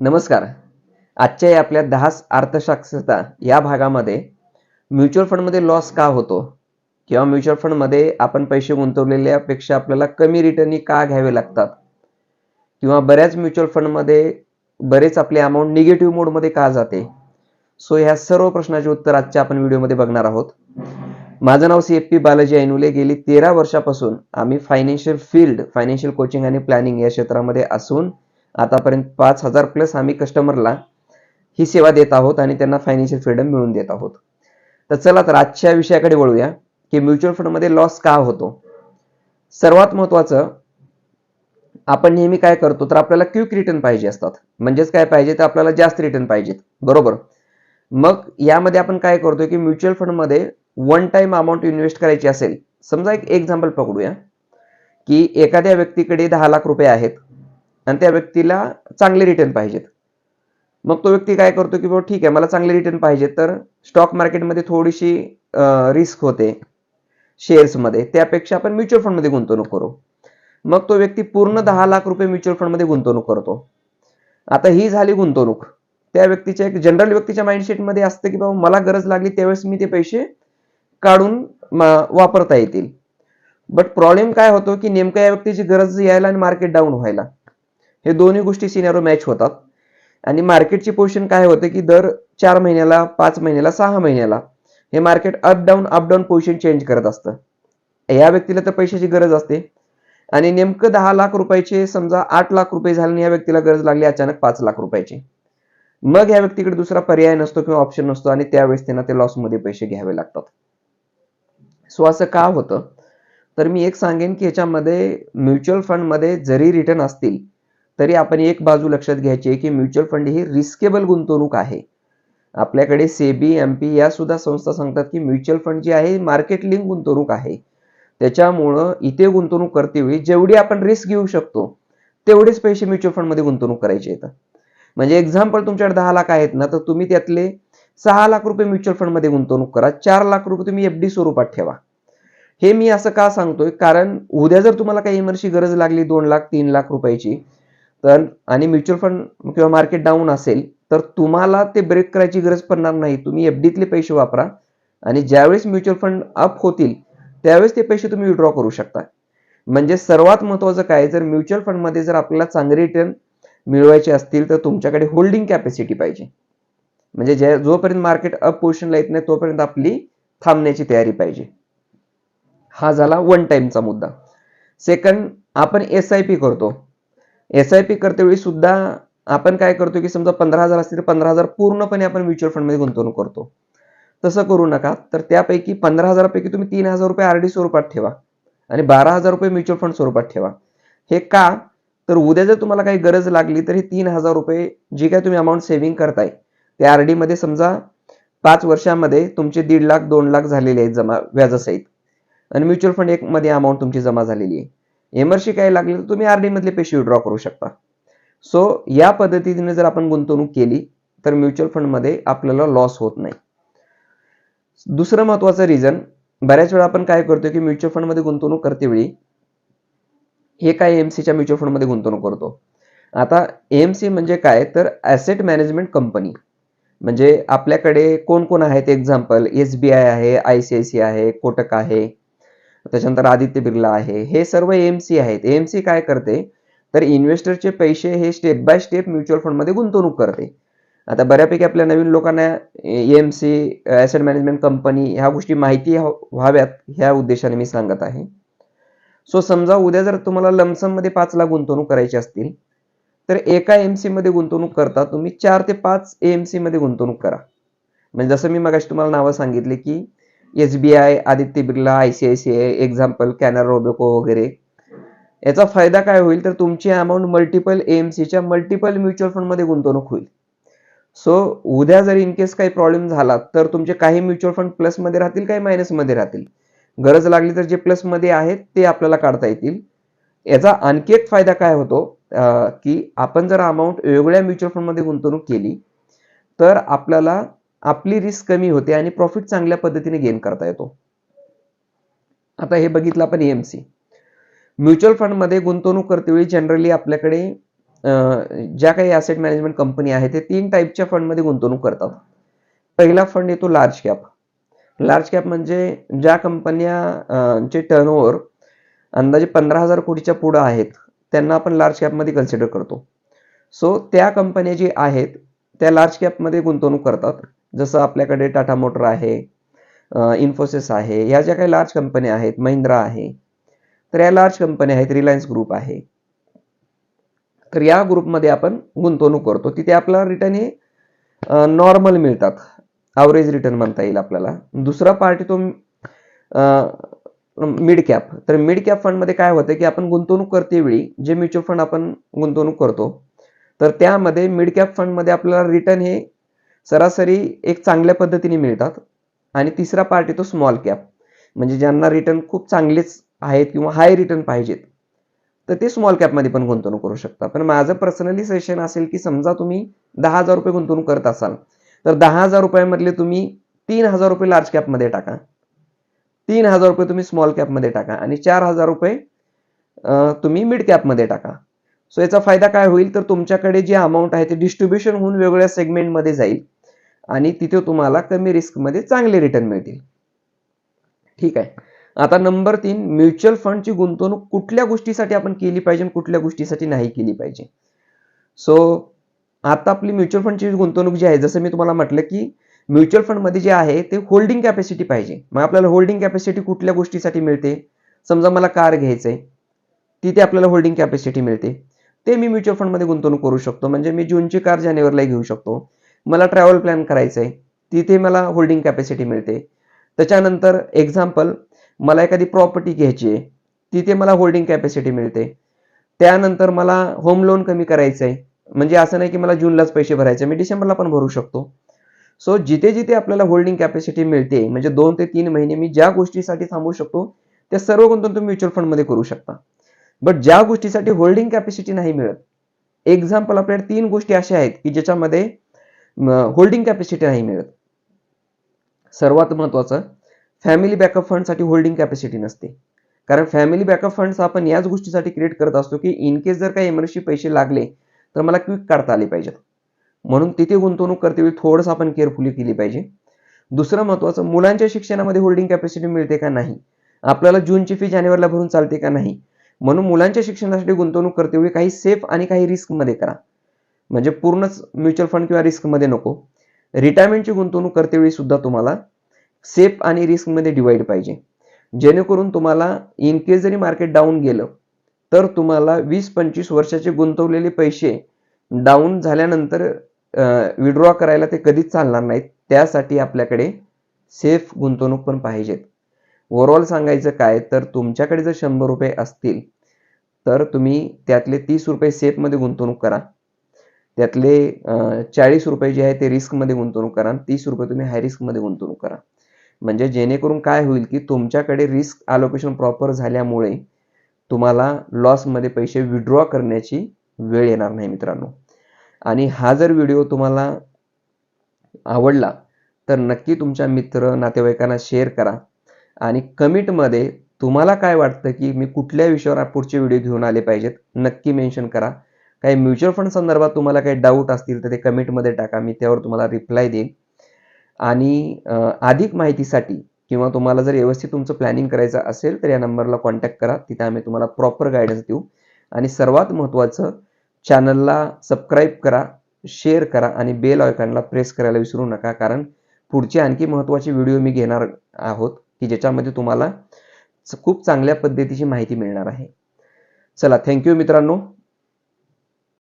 नमस्कार. आजच्या या आपल्या दहा अर्थशास्त्रता या भागामध्ये म्युच्युअल फंडमध्ये लॉस का होतो? किंवा म्युच्युअल फंडमध्ये आपण पैसे गुंतवलेल्यापेक्षा आपल्याला कमी रिटर्नी का घ्यावे लागतात? किंवा बऱ्याच म्युच्युअल फंडमध्ये बरेच आपले अमाऊंट निगेटिव्ह मोडमध्ये का जाते? सो ह्या सर्व प्रश्नाचे उत्तर आजच्या आपण व्हिडिओमध्ये बघणार आहोत. माझं नाव C F P Balaji Ainule. गेली तेरा वर्षापासून आम्ही फायनान्शियल फील्ड फायनान्शियल कोचिंग आणि प्लॅनिंग या क्षेत्रामध्ये असून आतापर्यंत पाच हजार प्लस आम्ही कस्टमरला ही सेवा देत आहोत आणि त्यांना फायनान्शियल फ्रीडम मिळवून देत आहोत. तर चला तर आजच्या विषयाकडे वळूया की म्युच्युअल फंडमध्ये लॉस का होतो. सर्वात महत्वाचं आपण नेहमी काय करतो तर आपल्याला क्विक रिटर्न पाहिजे असतात. म्हणजेच काय पाहिजे तर आपल्याला जास्त रिटर्न पाहिजेत. बरोबर? मग यामध्ये आपण काय करतोय की म्युच्युअल फंडमध्ये वन टाइम अमाऊंट इन्व्हेस्ट करायची असेल समजा एक एक्झाम्पल पकडूया की एखाद्या व्यक्तीकडे दहा लाख रुपये आहेत. आणि त्या व्यक्तीला चांगले रिटर्न पाहिजेत. मग तो व्यक्ती काय करतो की बाबा ठीक आहे मला चांगले रिटर्न पाहिजे तर स्टॉक मार्केटमध्ये थोडीशी रिस्क होते शेअर्समध्ये त्यापेक्षा आपण म्युच्युअल फंडमध्ये गुंतवणूक करू. मग तो व्यक्ती पूर्ण दहा लाख रुपये म्युच्युअल फंडमध्ये गुंतवणूक करतो. आता ही झाली गुंतवणूक. त्या व्यक्तीच्या एक जनरल व्यक्तीच्या माइंडसेटमध्ये असतं की बाबा मला गरज लागली त्यावेळेस मी ते पैसे काढून वापरता येतील. बट प्रॉब्लेम काय होतो की नेमका या व्यक्तीची गरज यायला आणि मार्केट डाऊन व्हायला. हे दोन्ही गोष्टी सिनेरो मॅच होतात. आणि मार्केटची पोझिशन काय होते की दर चार महिन्याला पाच महिन्याला सहा महिन्याला हे market up down up down position change करत असतं. या व्यक्तीला तर पैशाची गरज असते. आणि नेमकं दहा लाख रुपयाचे समजा आठ लाख रुपये झाले आणि या व्यक्तीला गरज लागली अचानक पाच लाख रुपयाची. मग या व्यक्तीकडे दुसरा पर्याय नसतो किंवा ऑप्शन नसतो आणि त्यावेळेस त्यांना ते लॉसमध्ये पैसे घ्यावे लागतात. सो असं का होतं? तर मी एक सांगेन की याच्यामध्ये म्युच्युअल फंडमध्ये जरी रिटर्न असतील तरी आपण एक बाजू लक्षात घ्यायची आहे की म्युच्युअल फंड ही रिस्केबल गुंतवणूक आहे. आपल्याकडे सेबी एम पी या सुद्धा संस्था सांगतात की म्युच्युअल फंड जी आहे मार्केट लिंक गुंतवणूक आहे. त्याच्यामुळं इथे गुंतवणूक करते वेळी जेवढी आपण रिस्क घेऊ शकतो तेवढेच पैसे म्युच्युअल फंडमध्ये गुंतवणूक करायचे आहेत. म्हणजे एक्झाम्पल तुमच्याकडे दहा लाख आहेत ना तर तुम्ही त्यातले सहा लाख रुपये म्युच्युअल फंडमध्ये गुंतवणूक करा चार लाख रुपये तुम्ही एफ डी स्वरूपात ठेवा. हे मी असं का सांगतोय? कारण उद्या जर तुम्हाला काही इमर्शी गरज लागली दोन लाख तीन लाख रुपयाची तर आणि म्युच्युअल फंड किंवा मार्केट डाऊन असेल तर तुम्हाला ते ब्रेक करायची गरज पडणार नाही. तुम्ही एफडीतले पैसे वापरा. आणि ज्यावेळेस म्युच्युअल फंड अप होतील त्यावेळेस ते पैसे तुम्ही विड्रॉ करू शकता. म्हणजे सर्वात महत्वाचं काय जर म्युच्युअल फंडमध्ये जर आपल्याला चांगले रिटर्न मिळवायचे असतील तर तुमच्याकडे होल्डिंग कॅपॅसिटी पाहिजे. म्हणजे ज्या जोपर्यंत मार्केट अप पोझिशनला येत नाही तोपर्यंत आपली थांबण्याची तयारी पाहिजे. हा झाला वन टाइमचा मुद्दा. सेकंड आपण एस आय पी करतो. एस आय पी करतेवेळी सुद्धा आपण काय करतो की समजा पंधरा हजार असतील तर पंधरा हजार पूर्णपणे आपण म्युच्युअल फंडमध्ये गुंतवणूक करतो. तसं करू नका. तर त्यापैकी पंधरा हजारापैकी तुम्ही तीन हजार रुपये आर डी स्वरूपात ठेवा आणि बारा हजार रुपये म्युच्युअल फंड स्वरूपात ठेवा. हे का? तर उद्या जर तुम्हाला काही गरज लागली तर हे तीन हजार रुपये जी काय तुम्ही अमाऊंट सेव्हिंग करताय ते आरडी मध्ये समजा पाच वर्षामध्ये तुमचे दीड लाख दोन लाख झालेले आहेत जमा व्याजासहित. आणि म्युच्युअल फंड एक मध्ये अमाऊंट तुमची जमा झालेली आहे. एमरशी काही लागले तर तुम्ही आरडी मधले पैसे विड्रॉ करू शकता. सो या पद्धतीने जर आपण गुंतवणूक केली तर म्युच्युअल फंडमध्ये आपल्याला लॉस होत नाही. दुसरं महत्वाचं रिझन बऱ्याच वेळा आपण काय करतो की म्युच्युअल फंडमध्ये गुंतवणूक करते वेळी हे काय एमसीच्या म्युच्युअल फंडमध्ये गुंतवणूक करतो. आता एमसी म्हणजे काय? तर ॲसेट मॅनेजमेंट कंपनी म्हणजे आपल्याकडे कोण कोण आहेत एक्झाम्पल एस बी आय आहे आय सी आय सी आहे कोटक आहे. त्याच्यानंतर आदित्य बिर्ला आहे. हे सर्व एम सी आहेत. एम सी काय करते? तर इन्व्हेस्टरचे पैसे हे स्टेप बाय स्टेप म्युच्युअल फंडमध्ये गुंतवणूक करते. आता बऱ्यापैकी आपल्या नवीन लोकांना M C asset management company ह्या गोष्टी माहिती व्हाव्यात ह्या उद्देशाने मी सांगत आहे. सो समजा उद्या जर तुम्हाला लमसममध्ये पाच लाख गुंतवणूक करायची असतील तर एका एमसी मध्ये गुंतवणूक करता तुम्ही चार ते पाच एममध्ये गुंतवणूक करा. म्हणजे जसं मी मगाशी तुम्हाला नावं सांगितले की S B I Aditya Birla I C I C I example Canara Robeco वगैरे. याचा फायदा काय होईल तर तुमची अमाऊंट मल्टिपल एम सीच्या मल्टिपल म्युच्युअल फंडमध्ये गुंतवणूक होईल. सो उद्या जर इन केस काही प्रॉब्लेम झाला तर तुमचे काही म्युच्युअल फंड प्लसमध्ये राहतील काही मायनसमध्ये राहतील. गरज लागली तर जे प्लसमध्ये आहेत ते आपल्याला काढता येतील. याचा आणखी एक फायदा काय होतो की आपण जर अमाऊंट वेगळ्या म्युच्युअल फंडमध्ये गुंतवणूक केली तर आपल्याला आपली रिस्क कमी होते आणि प्रॉफिट चांगल्या पद्धतीने गेन करता येतो. आता हे बघितलं आपण एमसी म्युच्युअल फंडमध्ये गुंतवणूक करतेवेळी जनरली आपल्याकडे ज्या काही ॲसेट मॅनेजमेंट कंपनी आहे ते तीन टाईपच्या फंडमध्ये गुंतवणूक करतात. पहिला फंड येतो लार्ज कॅप लार्ज कॅप म्हणजे ज्या कंपन्या अं, टर्नओव्हर अंदाजे पंधरा हजार कोटीच्या पुढं आहेत त्यांना आपण लार्ज कॅपमध्ये कन्सिडर करतो. सो त्या कंपन्या जी आहेत त्या लार्ज कॅपमध्ये गुंतवणूक करतात. जसं आपल्याकडे टाटा मोटर आहे इन्फोसिस आहे ह्या ज्या काही लार्ज कंपन्या आहेत महिंद्रा आहे तर या लार्ज कंपन्या आहेत रिलायन्स ग्रुप आहे. तर या ग्रुपमध्ये आपण गुंतवणूक करतो. तिथे आपल्याला रिटर्न हे नॉर्मल मिळतात. ॲव्हरेज रिटर्न म्हणता येईल आपल्याला. दुसरा पार्ट तो मिड कॅप तर मिड कॅप फंडमध्ये काय होतं की आपण गुंतवणूक करते वेळी जे म्युच्युअल फंड आपण गुंतवणूक करतो तर त्यामध्ये मिड कॅप फंडमध्ये आपल्याला रिटर्न हे सरासरी एक चांगल्या पद्धतीने मिळतात. आणि तिसरा पार्ट येतो स्मॉल कॅप म्हणजे ज्यांना रिटर्न खूप चांगलेच आहेत किंवा हाय रिटर्न पाहिजेत. तर ते स्मॉल कॅपमध्ये पण गुंतवणूक करू शकता. पण माझं पर्सनली सेशन असेल की समजा तुम्ही दहा हजार रुपये गुंतवणूक करत असाल तर दहा हजार रुपयामधले तुम्ही तीन हजार रुपये लार्ज कॅपमध्ये टाका. तीन हजार रुपये तुम्ही स्मॉल कॅपमध्ये टाका. आणि चार हजार रुपये तुम्ही मिड कॅपमध्ये टाका. सो याचा फायदा काय होईल? तर तुमच्याकडे जे अमाऊंट आहे ते डिस्ट्रीब्युशन होऊन वेगवेगळ्या सेगमेंटमध्ये जाईल. आणि तिथे तुम्हाला कमी रिस्कमध्ये चांगले रिटर्न मिळतील. ठीक आहे? आता नंबर तीन म्युच्युअल फंडची गुंतवणूक कुठल्या गोष्टीसाठी आपण केली पाहिजे आणि कुठल्या गोष्टीसाठी नाही केली पाहिजे? सो आता आपली म्युच्युअल फंडची गुंतवणूक जी आहे जसं मी तुम्हाला म्हटलं की म्युच्युअल फंडमध्ये जे आहे ते होल्डिंग कॅपॅसिटी पाहिजे. मग आपल्याला होल्डिंग कॅपॅसिटी कुठल्या गोष्टीसाठी मिळते? समजा मला कार घ्यायचं आहे तिथे आपल्याला होल्डिंग कॅपॅसिटी मिळते. ते मी म्युच्युअल फंडमध्ये गुंतवणूक करू शकतो. म्हणजे मी जूनची कार जानेवारीला घेऊ शकतो. मला ट्रॅव्हल प्लॅन करायचं आहे तिथे मला होल्डिंग कॅपॅसिटी मिळते. त्याच्यानंतर एक्झाम्पल मला एखादी प्रॉपर्टी घ्यायची आहे. तिथे मला होल्डिंग कॅपॅसिटी मिळते. त्यानंतर मला होम लोन कमी करायचं आहे म्हणजे असं नाही की मला जूनलाच पैसे भरायचे मी डिसेंबरला पण भरू शकतो. सो जिथे जिथे आपल्याला होल्डिंग कॅपॅसिटी मिळते म्हणजे दोन ते तीन महिने मी ज्या गोष्टीसाठी थांबू शकतो त्या सर्व गुंतवणूक तुम्ही म्युच्युअल फंडमध्ये करू शकता. बट ज्या गोष्टीसाठी होल्डिंग कॅपॅसिटी नाही मिळत एक्झाम्पल आपल्याकडे तीन गोष्टी अशा आहेत की ज्याच्यामध्ये होल्डिंग कॅपॅसिटी नाही मिळत. सर्वात महत्वाचं फॅमिली बॅकअप फंडसाठी होल्डिंग कॅपॅसिटी नसते. कारण फॅमिली बॅकअप फंड्स आपण याच गोष्टीसाठी क्रिएट करत असतो की इन केस जर काही इमर्जन्सी पैसे लागले तर मला क्विक काढता आले पाहिजेत. म्हणून तिथे गुंतवणूक करतेवेळी थोडंसं आपण केअरफुली केली पाहिजे. दुसरं महत्वाचं मुलांच्या शिक्षणामध्ये होल्डिंग कॅपॅसिटी मिळते का नाही? आपल्याला जूनची फी जानेवारीला भरून चालते का नाही? म्हणून मुलांच्या शिक्षणासाठी गुंतवणूक करतेवेळी काही सेफ आणि काही रिस्कमध्ये करा. म्हणजे पूर्णच म्युच्युअल फंड किंवा रिस्कमध्ये नको. रिटायरमेंटची गुंतवणूक करतेवेळी सुद्धा तुम्हाला सेफ आणि रिस्कमध्ये डिवाइड पाहिजे. जेणेकरून तुम्हाला इन केस जरी मार्केट डाऊन गेलं तर तुम्हाला वीस पंचवीस वर्षाचे गुंतवलेले पैसे डाऊन झाल्यानंतर विड्रॉ करायला ते कधीच चालणार नाहीत. त्यासाठी आपल्याकडे सेफ गुंतवणूक पण पाहिजेत. ओव्हरऑल सांगायचं काय तर तुमच्याकडे जर शंभर रुपये असतील तर तुम्ही त्यातले तीस रुपये सेफमध्ये गुंतवणूक करा. त्यातले चाळीस रुपये जे आहे ते रिस्कमध्ये गुंतवणूक करा आणि तीस रुपये तुम्ही हाय रिस्कमध्ये गुंतवणूक करा. म्हणजे जेणेकरून काय होईल की तुमच्याकडे रिस्क अलोकेशन प्रॉपर झाल्यामुळे तुम्हाला लॉसमध्ये पैसे विड्रॉ करण्याची वेळ येणार नाही मित्रांनो. आणि हा जर व्हिडिओ तुम्हाला आवडला तर नक्की तुमच्या मित्र नातेवाईकांना शेअर करा. आणि कमेंटमध्ये तुम्हाला काय वाटतं की मी कुठल्या विषयावर पुढचे व्हिडिओ घेऊन आले पाहिजेत नक्की मेन्शन करा. काही म्युच्युअल फंड संदर्भात तुम्हाला काही डाऊट असतील तर ते कमेंटमध्ये टाका मी त्यावर तुम्हाला रिप्लाय देईन. आणि अधिक माहितीसाठी किंवा तुम्हाला जर व्यवस्थित तुमचं प्लॅनिंग करायचं असेल तर या नंबरला कॉन्टॅक्ट करा तिथे आम्ही तुम्हाला प्रॉपर गायडन्स देऊ. आणि सर्वात महत्त्वाचं चॅनलला सबस्क्राईब करा शेअर करा आणि बेल आयकॉनला प्रेस करायला विसरू नका कारण पुढचे आणखी महत्त्वाचे व्हिडिओ मी घेणार आहोत. की ज्याच्यामध्ये तुम्हाला खूप चांगल्या पद्धतीची माहिती मिळणार आहे. चला थँक्यू मित्रांनो.